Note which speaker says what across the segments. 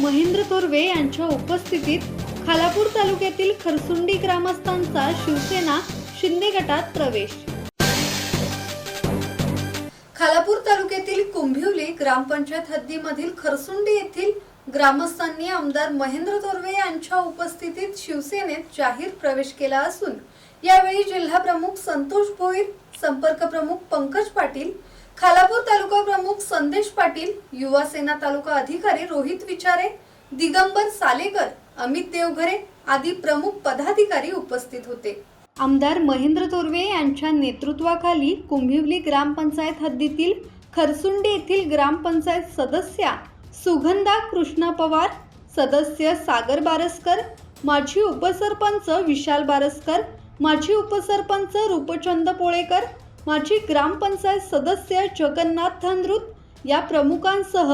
Speaker 1: महेंद्र तोरवे यांच्या उपस्थितीत खालापूर तालुक्यातील खरसुंडी ग्रामस्थांचा शिवसेना शिंदे गटात प्रवेश. खालापूर तालुक्यातील कुंभिवली ग्रामपंचायत हद्दीमधील खरसुंडी येथील ग्रामस्थांनी आमदार महेंद्र तोरवे यांच्या उपस्थितीत शिवसेनेत जाहीर प्रवेश केला असून यावेळी जिल्हा प्रमुख संतोष भोईर संपर्क प्रमुख पंकज पाटील खालापूर तालुका प्रमुख संदेश पाटील युवा सेना तालुका अधिकारी रोहित विचारे दिगंबर सालेकर अमित देवघरे आदी प्रमुख पदाधिकारी उपस्थित होते. आमदार महेंद्र तोरवे यांच्या नेतृत्वाखाली कुंभिवली ग्रामपंचायत हद्दीतील खरसुंडे येथील ग्रामपंचायत सदस्या सुगंधा कृष्णा पवार सदस्य सागर बारसकर माजी उपसरपंच विशाल बारसकर माजी उपसरपंच रूपचंद पोळेकर माजी ग्रामपंचायत सदस्य जगन्नाथ धांद्रुत या प्रमुखांसह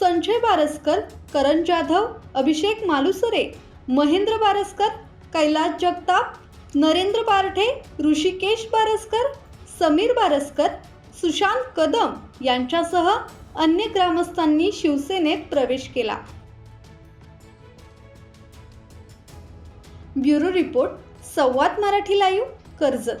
Speaker 1: संजय बारसकर करण जाधव अभिषेक मालुसरे महेंद्र बारसकर कैलास जगताप नरेंद्र बारठे ऋषिकेश बारसकर समीर बारसकर सुशांत कदम यांच्यासह अन्य ग्रामस्थांनी शिवसेनेत प्रवेश केला. Bureau report Samvad Marathi live Karjat.